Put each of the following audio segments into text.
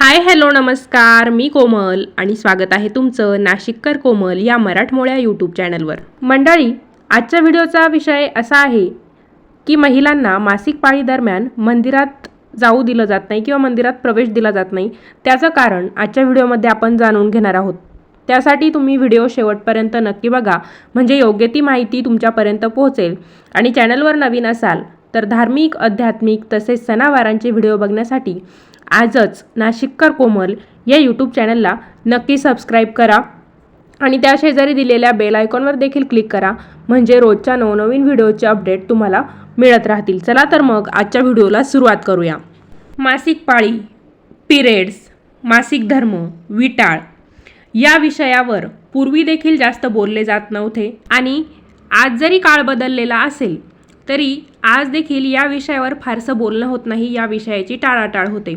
Hi hello नमस्कार. मी कोमल आणि स्वागत आहे तुमचं नाशिककर कोमल या मराठमोळ्या यूट्यूब चॅनलवर. मंडळी आजच्या व्हिडिओचा विषय असा आहे की महिलांना मासिक पाळी दरम्यान मंदिरात जाऊ दिलं जात नाही किंवा मंदिरात प्रवेश दिला जात नाही त्याचं कारण आजच्या व्हिडिओमध्ये आपण जाणून घेणार आहोत. त्यासाठी तुम्ही व्हिडिओ शेवटपर्यंत नक्की बघा म्हणजे योग्य ती माहिती तुमच्यापर्यंत पोहोचेल. आणि चॅनलवर नवीन असाल तर धार्मिक आध्यात्मिक तसेच सणावारांचे व्हिडिओ बघण्यासाठी आजच नाशिककर कोमल या यूट्यूब चॅनलला नक्की सबस्क्राईब करा. आणि त्या शेजारी दिलेल्या बेल आयकॉनवर देखील क्लिक करा. म्हणजे रोजच्या नवनवीन व्हिडिओचे अपडेट तुम्हाला मिळत राहतील. चला तर मग आजच्या व्हिडिओला सुरुवात करूया. मासिक पाळी पिरियड्स मासिक धर्म विटाळ या विषयावर पूर्वी देखील जास्त बोलले जात नव्हते. आणि आज जरी काळ बदललेला असेल तरी आज देखील या विषयावर फारसं बोलणं होत नाही. या विषयाची टाळाटाळ होते.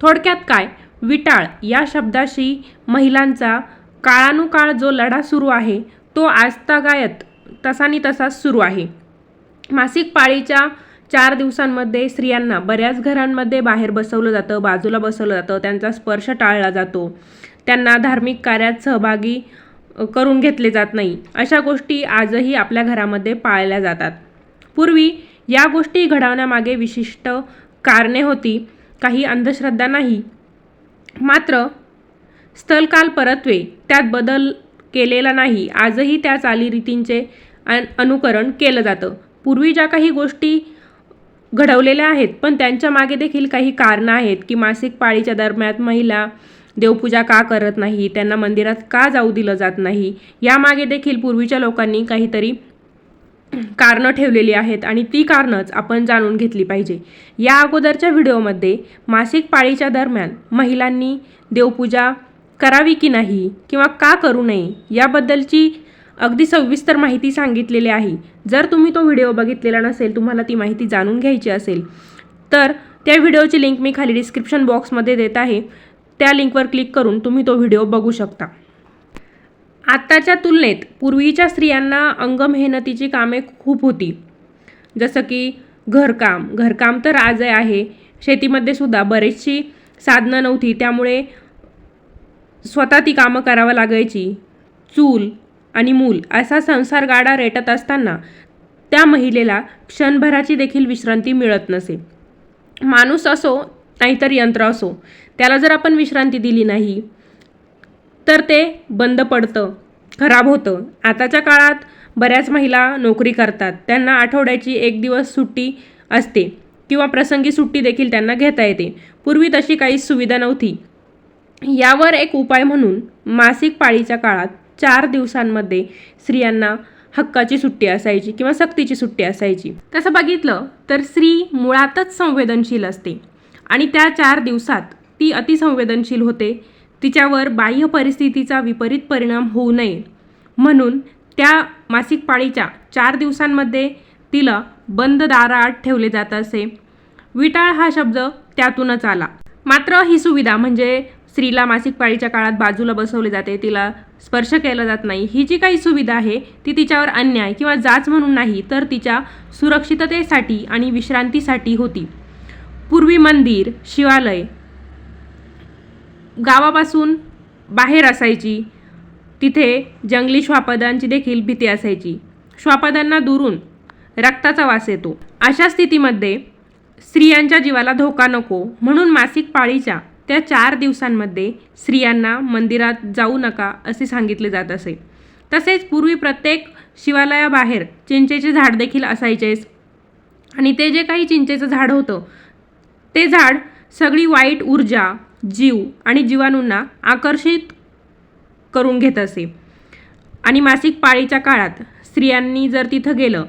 थोडक्यात काय? विटाळ या शब्दाशी महिलांचा काळानुकाळ जो लढा सुरू आहे तो आजतागायत तसानी तसाच सुरू आहे. मासिक पाळीच्या चार दिवसांमध्ये स्त्रियांना बऱ्याच घरांमध्ये बाहेर बसवलं जातं बाजूला बसवलं जातं त्यांचा स्पर्श टाळला जातो. त्यांना धार्मिक कार्यात सहभागी करून घेतले जात नाही. अशा गोष्टी आजही आपल्या घरामध्ये पाळल्या जातात. पूर्वी या गोष्टी घडवण्यामागे विशिष्ट कारणे होती. काही अंधश्रद्धा नाही. मात्र स्थलकाल परत्वे त्यात बदल केलेला नाही. आजही त्या चालीरीतींचे अन अनुकरण केलं जातं. पूर्वी ज्या काही गोष्टी घडवलेल्या आहेत पण त्यांच्या मागे देखील काही कारणं आहेत की मासिक पाळीच्या दरम्यान महिला देवपूजा का करत नाही त्यांना मंदिरात का जाऊ दिलं जात नाही यामागे देखील पूर्वीच्या लोकांनी काहीतरी कारणं ठेवलेली आहेत आणि ती कारणंच आपण जाणून घेतली पाहिजे. या अगोदरच्या व्हिडिओमध्ये मासिक पाळीच्या दरम्यान महिलांनी देवपूजा करावी की नाही किंवा का करू नये याबद्दलची अगदी सविस्तर माहिती सांगितलेली आहे. जर तुम्ही तो व्हिडिओ बघितलेला नसेल तुम्हाला ती माहिती जाणून घ्यायची असेल तर त्या व्हिडिओची लिंक मी खाली डिस्क्रिप्शन बॉक्समध्ये देत आहे. त्या लिंकवर क्लिक करून तुम्ही तो व्हिडिओ बघू शकता. आत्ताच्या तुलनेत पूर्वीच्या स्त्रियांना अंगमेहनतीची कामे खूप होती. जसं की घरकाम. घरकाम तर आजही आहे. शेतीमध्ये सुद्धा बरीचशी साधनं नव्हती. त्यामुळे स्वतः ती कामं करावं लागायची. चूल आणि मूल असा संसार गाडा रेटत असताना त्या महिलेला क्षणभराची देखील विश्रांती मिळत नसे. माणूस असो नाहीतर यंत्र असो त्याला जर आपण विश्रांती दिली नाही तर ते बंद पडतं खराब होतं. आताच्या काळात बऱ्याच महिला नोकरी करतात. त्यांना आठवड्याची एक दिवस सुट्टी असते किंवा प्रसंगी सुट्टी देखील त्यांना घेता येते. पूर्वी तशी काहीच सुविधा नव्हती. यावर एक उपाय म्हणून मासिक पाळीच्या काळात चार दिवसांमध्ये स्त्रियांना हक्काची सुट्टी असायची किंवा सक्तीची सुट्टी असायची. तसं बघितलं तर स्त्री मुळातच संवेदनशील असते आणि त्या चार दिवसात ती अतिसंवेदनशील होते. तिच्यावर बाह्य परिस्थितीचा विपरीत परिणाम होऊ नये. म्हणून त्या मासिक पाळीच्या चार दिवसांमध्ये तिला बंद दाराआड ठेवले जात असे. विटाळ हा शब्द त्यातूनच आला. मात्र ही सुविधा म्हणजे स्त्रीला मासिक पाळीच्या काळात बाजूला बसवले जाते तिला स्पर्श केला जात नाही. ही जी काही सुविधा आहे ती तिच्यावर अन्याय किंवा जाच म्हणून नाही तर तिच्या सुरक्षिततेसाठी आणि विश्रांतीसाठी होती. पूर्वी मंदिर शिवालय गावापासून बाहेर असायची. तिथे जंगली श्वापदांची देखील भीती असायची. श्वापदांना दुरून रक्ताचा वास येतो. अशा स्थितीमध्ये स्त्रियांच्या जीवाला धोका नको. म्हणून मासिक पाळीच्या त्या चार दिवसांमध्ये स्त्रियांना मंदिरात जाऊ नका असे सांगितले जात असे. तसेच पूर्वी प्रत्येक शिवालयाबाहेर चिंचेचे झाड देखील असायचेच आणि ते जे काही चिंचेचं झाड होतं ते झाड सगळी वाईट ऊर्जा जीव आणि जीवाणूंना आकर्षित करून घेत असे. आणि मासिक पाळीच्या काळात स्त्रियांनी जर तिथं गेलं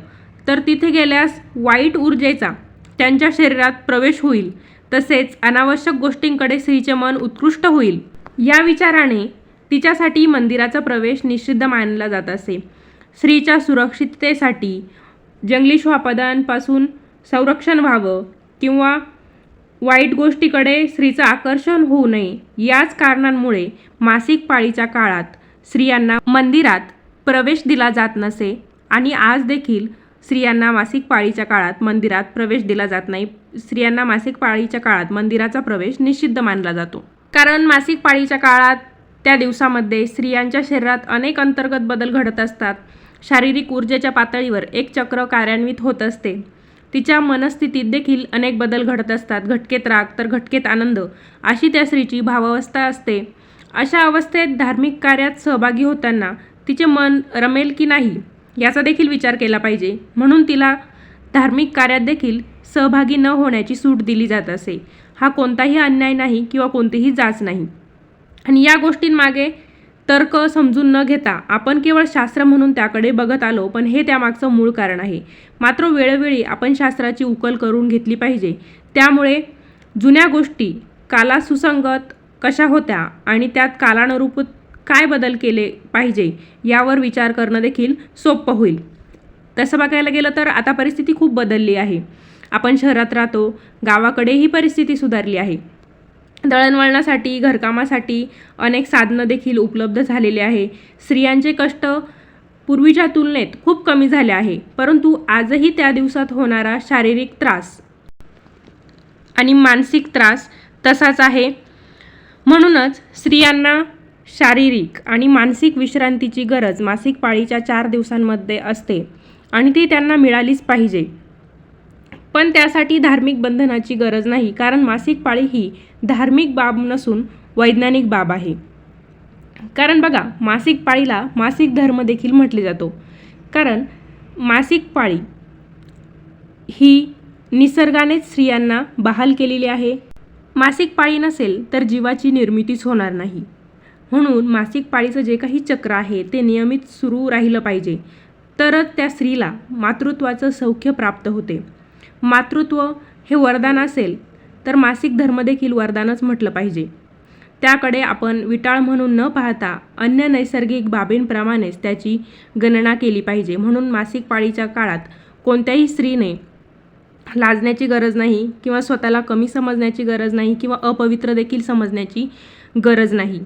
तर तिथे गेल्यास वाईट ऊर्जेचा त्यांच्या शरीरात प्रवेश होईल. तसेच अनावश्यक गोष्टींकडे स्त्रीचे मन उत्कृष्ट होईल. या विचाराने तिच्यासाठी मंदिराचा प्रवेश निषिद्ध मानला जात असे. स्त्रीच्या सुरक्षिततेसाठी जंगली श्वापदांपासून संरक्षण व्हावं किंवा वाईट गोष्टीकडे स्त्रीचं आकर्षण होऊ नये. याच कारणांमुळे मासिक पाळीच्या काळात स्त्रियांना मंदिरात प्रवेश दिला जात नसे आणि आज देखील स्त्रियांना मासिक पाळीच्या काळात मंदिरात प्रवेश दिला जात नाही. स्त्रियांना मासिक पाळीच्या काळात मंदिराचा प्रवेश निषिद्ध मानला जातो. कारण मासिक पाळीच्या काळात त्या दिवसामध्ये स्त्रियांच्या शरीरात अनेक अंतर्गत बदल घडत असतात. शारीरिक ऊर्जेच्या पातळीवर एक चक्र कार्यान्वित होत असते. तिच्या मनस्थितीत देखील अनेक बदल घडत असतात. घटकेत राग तर घटकेत आनंद अशी त्या स्त्रीची भावावस्था असते. अशा अवस्थेत धार्मिक कार्यात सहभागी होताना तिचे मन रमेल की नाही याचा देखील विचार केला पाहिजे. म्हणून तिला धार्मिक कार्यात देखील सहभागी न होण्याची सूट दिली जात असे. हा कोणताही अन्याय नाही किंवा कोणतीही जाच नाही. आणि या गोष्टींमागे तर्क समजून न घेता आपण केवळ शास्त्र म्हणून त्याकडे बघत आलो पण हे त्यामागचं मूळ कारण आहे. मात्र वेळोवेळी आपण शास्त्राची उकल करून घेतली पाहिजे. त्यामुळे जुन्या गोष्टी काला सुसंगत कशा होत्या आणि त्यात कालानुरूप काय बदल केले पाहिजे यावर विचार करणं देखील सोपं होईल. तसं बघायला गेलं तर आता परिस्थिती खूप बदलली आहे. आपण शहरात राहतो गावाकडे ही परिस्थिती सुधारली आहे. दळणवळणासाठी घरकामासाठी अनेक साधनं देखील उपलब्ध झालेले आहे. स्त्रियांचे कष्ट पूर्वीच्या तुलनेत खूप कमी झाले आहे परंतु आजही त्या दिवसात होणारा शारीरिक त्रास आणि मानसिक त्रास तसाच आहे. म्हणूनच स्त्रियांना शारीरिक आणि मानसिक विश्रांतीची गरज मासिक पाळीच्या चार दिवसांमध्ये असते आणि ती त्यांना मिळालीच पाहिजे. पण त्यासाठी धार्मिक बंधनाची गरज नाही कारण मासिक पाळी ही धार्मिक बाब नसून वैज्ञानिक बाब आहे. कारण बघा मासिक पाळीला मासिक धर्म देखील म्हटले जातो. कारण मासिक पाळी ही निसर्गानेच स्त्रियांना बहाल केलेली आहे. मासिक पाळी नसेल तर जीवाची निर्मितीच होणार नाही. म्हणून मासिक पाळीचं जे काही चक्र आहे ते नियमित सुरू राहिलं पाहिजे. तरच त्या स्त्रीला मातृत्वाचं सौख्य प्राप्त होते. मातृत्व हे वरदान असेल तर मासिक धर्मदेखील वरदानच म्हटलं पाहिजे. त्याकडे आपण विटाळ म्हणून न पाहता अन्य नैसर्गिक बाबींप्रमाणेच त्याची गणना केली पाहिजे. म्हणून मासिक पाळीच्या काळात कोणत्याही स्त्रीने लाजण्याची गरज नाही किंवा स्वतःला कमी समजण्याची गरज नाही किंवा अपवित्र देखील समजण्याची गरज नाही.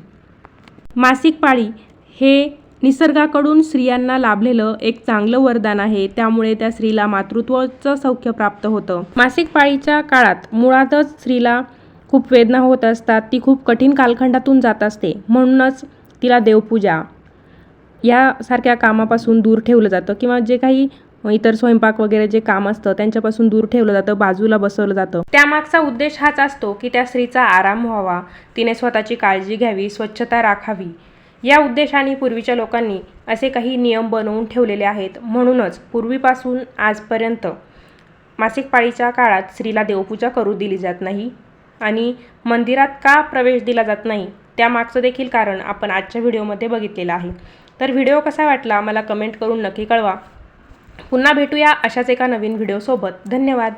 मासिक पाळी हे निसर्गाकडून स्त्रियांना लाभलेलं एक चांगलं वरदान आहे. त्यामुळे त्या स्त्रीला मातृत्वाचं सौख्य प्राप्त होतं. मासिक पाळीच्या काळात मुळातच स्त्रीला खूप वेदना होत असतात. ती खूप कठीण कालखंडातून जात असते. म्हणूनच तिला देवपूजा यासारख्या कामापासून दूर ठेवलं जातं किंवा जे काही इतर स्वयंपाक वगैरे जे काम असतं त्यांच्यापासून दूर ठेवलं जातं. बाजूला बसवलं जातं. त्यामागचा उद्देश हाच असतो की त्या स्त्रीचा आराम व्हावा. तिने स्वतःची काळजी घ्यावी स्वच्छता राखावी. या उद्देशाने पूर्वीच्या लोकांनी असे काही नियम बनवून ठेवलेले आहेत. म्हणूनच पूर्वीपासून आजपर्यंत मासिक पाळीच्या काळात स्त्रीला देवपूजा करू दिली जात नाही आणि मंदिरात का प्रवेश दिला जात नाही त्यामागचं देखील कारण आपण आजच्या व्हिडिओमध्ये बघितलेलं आहे. तर व्हिडिओ कसा वाटला मला कमेंट करून नक्की कळवा. पुन्हा भेटूया अशाच एका नवीन व्हिडिओसोबत. धन्यवाद.